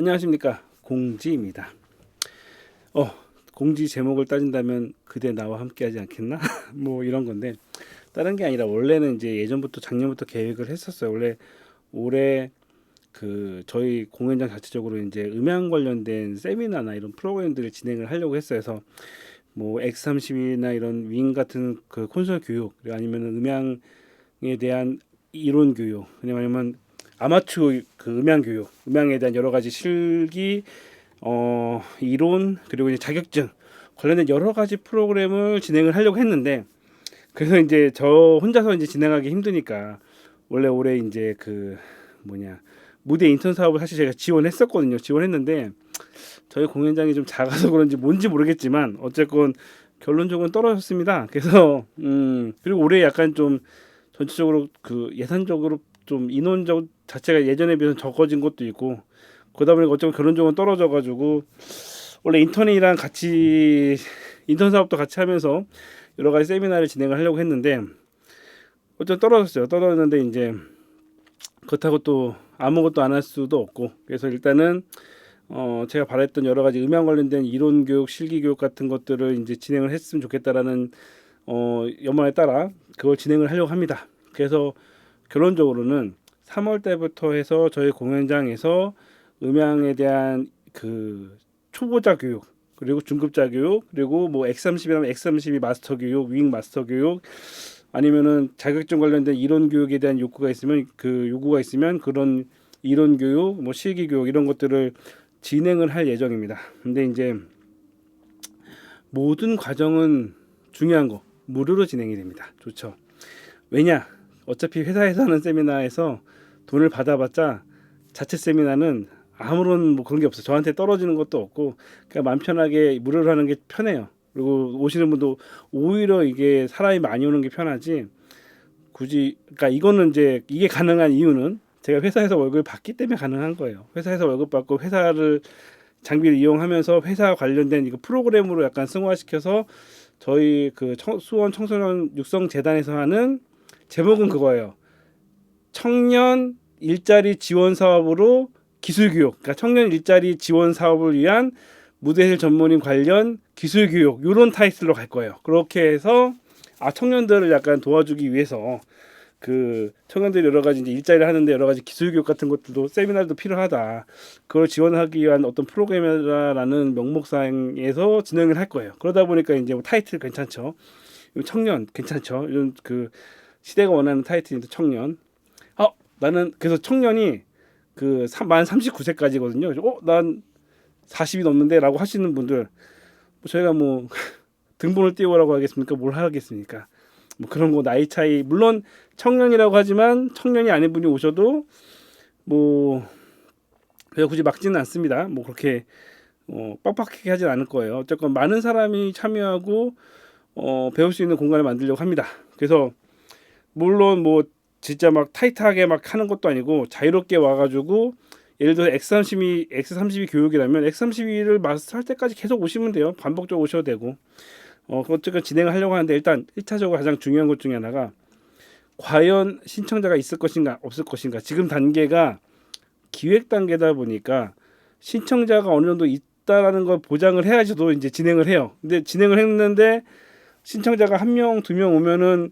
안녕하십니까 공지입니다. 어 공지 제목을 따진다면 그대 나와 함께하지 않겠나? 뭐 이런 건데 다른 게 아니라 원래는 이제 예전부터 작년부터 계획을 했었어요. 원래 올해 그 저희 공연장 자체적으로 이제 음향 관련된 세미나나 이런 프로그램들을 진행을 하려고 했어요. 그래서 뭐 X30이나 이런 윙 같은 그 콘솔 교육 아니면 음향에 대한 이론 교육 왜냐면 아마추어 그 음향 교육 음향에 대한 여러 가지 실기 어 이론 그리고 이제 자격증 관련된 여러 가지 프로그램을 진행을 하려고 했는데 그래서 이제 저 혼자서 이제 진행하기 힘드니까 원래 올해 이제 그 뭐냐 무대 인턴 사업을 사실 제가 지원했었거든요 지원했는데 저희 공연장이 좀 작아서 그런지 뭔지 모르겠지만 어쨌건 결론적으로는 떨어졌습니다. 그래서 음 그리고 올해 약간 좀 전체적으로 그 예산적으로 좀 인원 적 자체가 예전에 비해서 적어진 것도 있고 그러다 보니까 어쩌면 결론적으로 떨어져가지고 원래 인턴이랑 같이 인턴 사업도 같이 하면서 여러 가지 세미나를 진행을 하려고 했는데 어쩌면 떨어졌어요. 떨어졌는데 이제 그렇다고 또 아무것도 안 할 수도 없고 그래서 일단은 어 제가 바랬던 여러 가지 음향 관련된 이론 교육, 실기 교육 같은 것들을 이제 진행을 했으면 좋겠다라는 어 연망에 따라 그걸 진행을 하려고 합니다. 그래서 결론적으로는 3월 때부터 해서 저희 공연장에서 음향에 대한 그 초보자 교육 그리고 중급자 교육 그리고 뭐 X30이라면 X32 마스터 교육, 윙 마스터 교육 아니면은 자격증 관련된 이론 교육에 대한 욕구가 있으면 그 요구가 있으면 그런 이론 교육, 뭐 실기 교육 이런 것들을 진행을 할 예정입니다. 근데 이제 모든 과정은 중요한 거 무료로 진행이 됩니다. 좋죠. 왜냐? 어차피 회사에서 하는 세미나에서 돈을 받아봤자 자체 세미나는 아무런 뭐 그런 게 없어. 요 저한테 떨어지는 것도 없고 그냥 마음 편하게 무료로 하는 게 편해요. 그리고 오시는 분도 오히려 이게 사람이 많이 오는 게 편하지. 굳이 그러니까 이거는 이제 이게 가능한 이유는 제가 회사에서 월급을 받기 때문에 가능한 거예요. 회사에서 월급 받고 회사를 장비를 이용하면서 회사 관련된 이거 프로그램으로 약간 승화시켜서 저희 그 청, 수원 청소년 육성 재단에서 하는 제목은 그거예요. 청년 일자리 지원 사업으로 기술 교육, 그러니까 청년 일자리 지원 사업을 위한 무대실 전문인 관련 기술 교육 이런 타이틀로 갈 거예요. 그렇게 해서 아 청년들을 약간 도와주기 위해서 그 청년들이 여러 가지 이제 일자리를 하는데 여러 가지 기술 교육 같은 것들도 세미나도 필요하다. 그걸 지원하기 위한 어떤 프로그램이라는 명목상에서 진행을 할 거예요. 그러다 보니까 이제 뭐 타이틀 괜찮죠. 청년 괜찮죠. 이런 그 시대가 원하는 타이틀인데 청년. 어 나는 그래서 청년이 그 만 39세까지거든요. 어, 난 40이 넘는데라고 하시는 분들 뭐 저희가 뭐 등본을 띄우라고 하겠습니까? 뭘 하겠습니까? 뭐 그런 거 나이 차이 물론 청년이라고 하지만 청년이 아닌 분이 오셔도 뭐 제가 굳이 막지는 않습니다. 뭐 그렇게 어, 빡빡하게 하진 않을 거예요. 어쨌건 많은 사람이 참여하고 어, 배울 수 있는 공간을 만들려고 합니다. 그래서 물론 뭐 진짜 막 타이트하게 막 하는 것도 아니고 자유롭게 와가지고 예를 들어 X32 X32 교육이라면 X32를 마스터할 때까지 계속 오시면 돼요. 반복적으로 오셔도 되고 어 어쨌든 진행을 하려고 하는데 일단 1차적으로 가장 중요한 것 중에 하나가 과연 신청자가 있을 것인가 없을 것인가 지금 단계가 기획 단계다 보니까 신청자가 어느 정도 있다라는 걸 보장을 해야지 도 이제 진행을 해요. 근데 진행을 했는데 신청자가 한 명, 두 명 오면은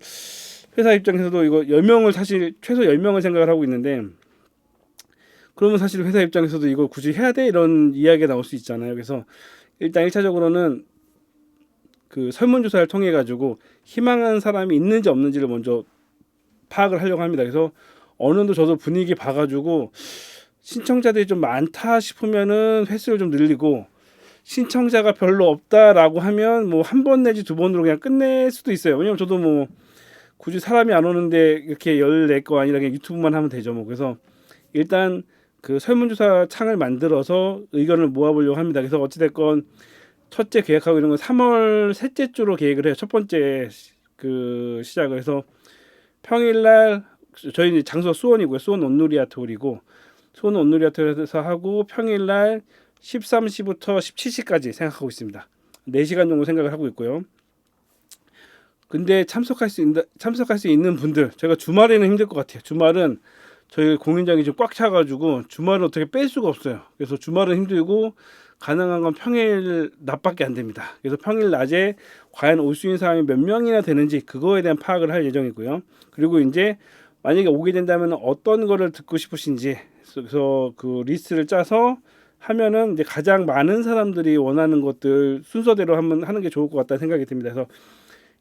회사 입장에서도 이거 10명을 사실 최소 10명을 생각을 하고 있는데 그러면 사실 회사 입장에서도 이걸 굳이 해야 돼 이런 이야기가 나올 수 있잖아요. 그래서 일단 1차적으로는 그 설문조사를 통해 가지고 희망하는 사람이 있는지 없는지를 먼저 파악을 하려고 합니다. 그래서 어느 정도 저도 분위기 봐가지고 신청자들이 좀 많다 싶으면은 횟수를 좀 늘리고 신청자가 별로 없다라고 하면 뭐 한 번 내지 두 번으로 그냥 끝낼 수도 있어요. 왜냐면 저도 뭐 굳이 사람이 안 오는데 이렇게 열네 거 아니라 그냥 유튜브만 하면 되죠. 뭐 그래서 일단 그 설문조사 창을 만들어서 의견을 모아보려고 합니다. 그래서 어찌됐건 첫째 계획하고 이런 건 3월 셋째 주로 계획을 해요. 첫 번째 그 시작을 해서 평일날 저희 장소 수원이고요. 수원 온누리 아트홀이고 수원 온누리 아트홀에서 하고 평일날 13시부터 17시까지 생각하고 있습니다. 4시간 정도 생각을 하고 있고요. 근데 참석할 수 있는 참석할 수 있는 분들 제가 주말에는 힘들 것 같아요. 주말은 저희 공연장이 좀 꽉 차가지고 주말은 어떻게 뺄 수가 없어요. 그래서 주말은 힘들고 가능한 건 평일 낮밖에 안 됩니다. 그래서 평일 낮에 과연 올 수 있는 사람이 몇 명이나 되는지 그거에 대한 파악을 할 예정이고요. 그리고 이제 만약에 오게 된다면 어떤 거를 듣고 싶으신지 그래서 그 리스트를 짜서 하면은 이제 가장 많은 사람들이 원하는 것들 순서대로 한번 하는 게 좋을 것 같다는 생각이 듭니다. 그래서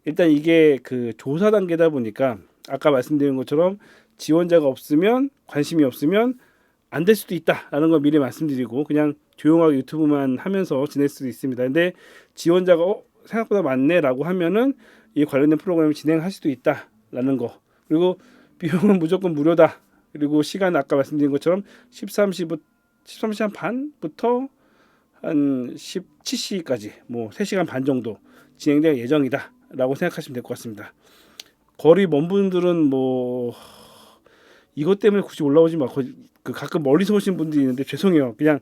일단 이게 그 조사 단계다 보니까 아까 말씀드린 것처럼 지원자가 없으면 관심이 없으면 안 될 수도 있다라는 걸 미리 말씀드리고 그냥 조용하게 유튜브만 하면서 지낼 수도 있습니다. 근데 지원자가 어, 생각보다 많네라고 하면은 이 관련된 프로그램을 진행할 수도 있다라는 거. 그리고 비용은 무조건 무료다. 그리고 시간 아까 말씀드린 것처럼 13시부터 13시 한 반부터 한 17시까지 뭐 3시간 반 정도 진행될 예정이다 라고 생각하시면 될 것 같습니다. 거리 먼 분들은 뭐 이것 때문에 굳이 올라오지 마. 그 가끔 멀리서 오신 분들이 있는데 죄송해요. 그냥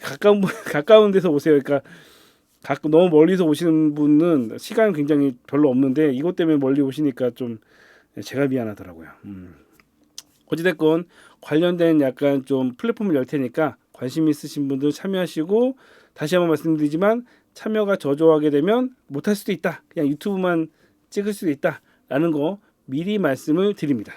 가까운 분- 가까운 데서 오세요. 그러니까 가끔 너무 멀리서 오시는 분은 시간 굉장히 별로 없는데 이것 때문에 멀리 오시니까 좀 제가 미안하더라고요. 음. 어찌됐건 관련된 약간 좀 플랫폼을 열 테니까 관심 있으신 분들 참여하시고 다시 한번 말씀드리지만 참여가 저조하게 되면 못할 수도 있다. 그냥 유튜브만 찍을 수도 있다 라는 거 미리 말씀을 드립니다.